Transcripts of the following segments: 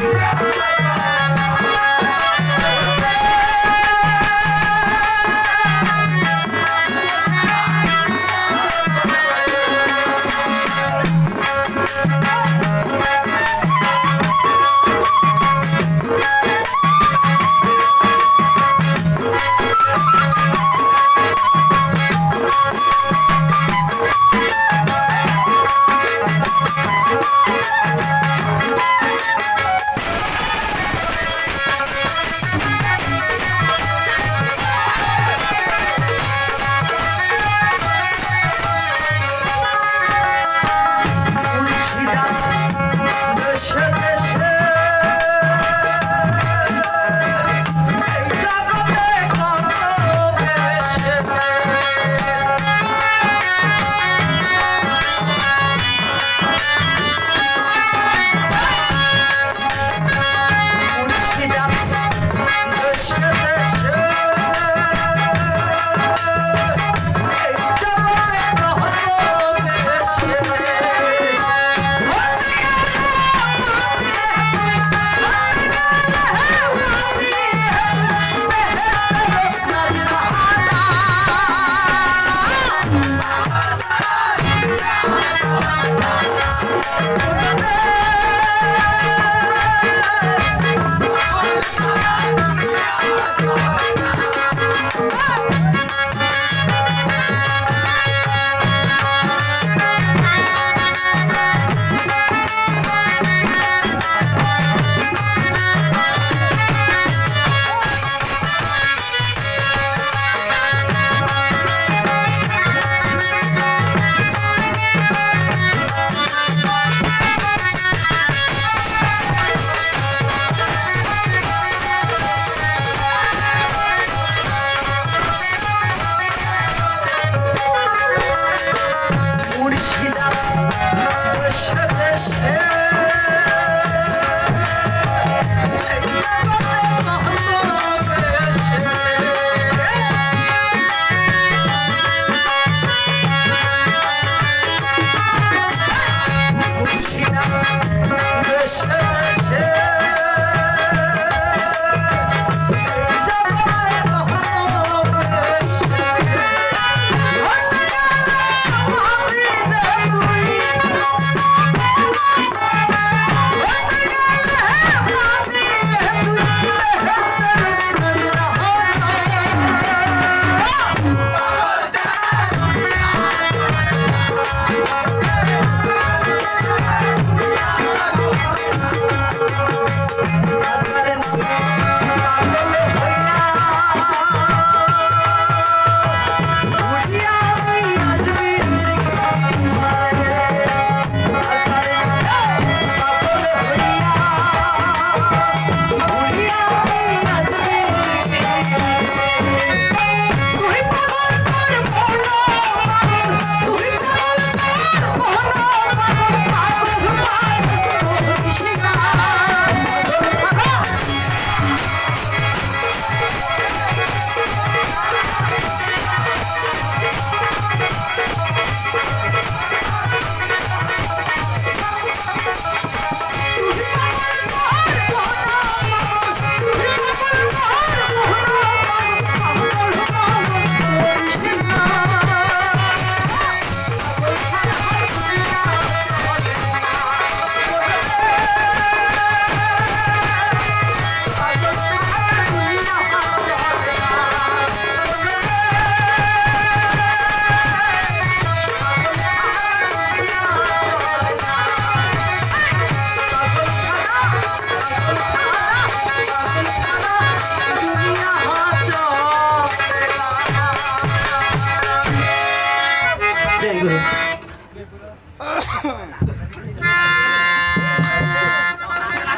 Yeah.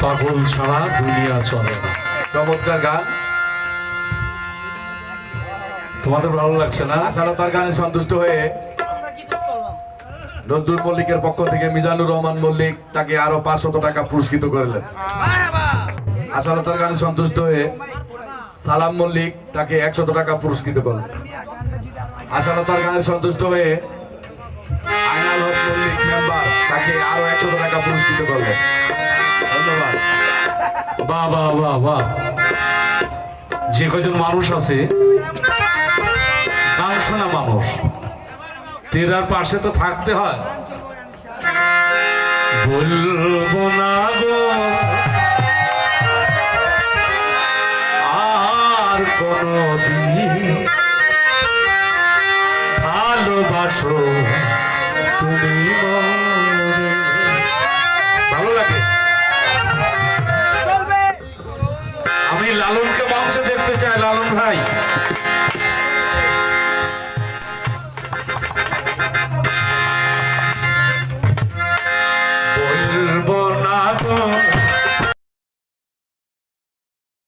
পাগল ছাড়া দুনিয়া চলে না। চমৎকার গান। তোমাদের ভালো লাগছে না? আশালতার গানে সন্তুষ্ট হয়ে নজরুল মল্লিকের পক্ষ থেকে মিজানুর রহমান মল্লিক তাকে আরও পাঁচশত টাকা পুরস্কৃত করলেন। আশালতার গানে সন্তুষ্ট হয়ে সালাম মল্লিক তাকে একশত টাকা পুরস্কৃত করলেন। আশালতার গানে সন্তুষ্ট হয়ে মেম্বার তাকে আরও একশত টাকা পুরস্কৃত ধন্যবাদ। যে কজন মানুষ আছে, গান শোনা মানুষ, তেরার পাশে তো থাকতে হয়। বলব না গো, আর কোনদিন ভালোবাসো। তুমি ভালো লাগে? আমি লালনকে মঞ্চে দেখতে চাই লালন ভাই।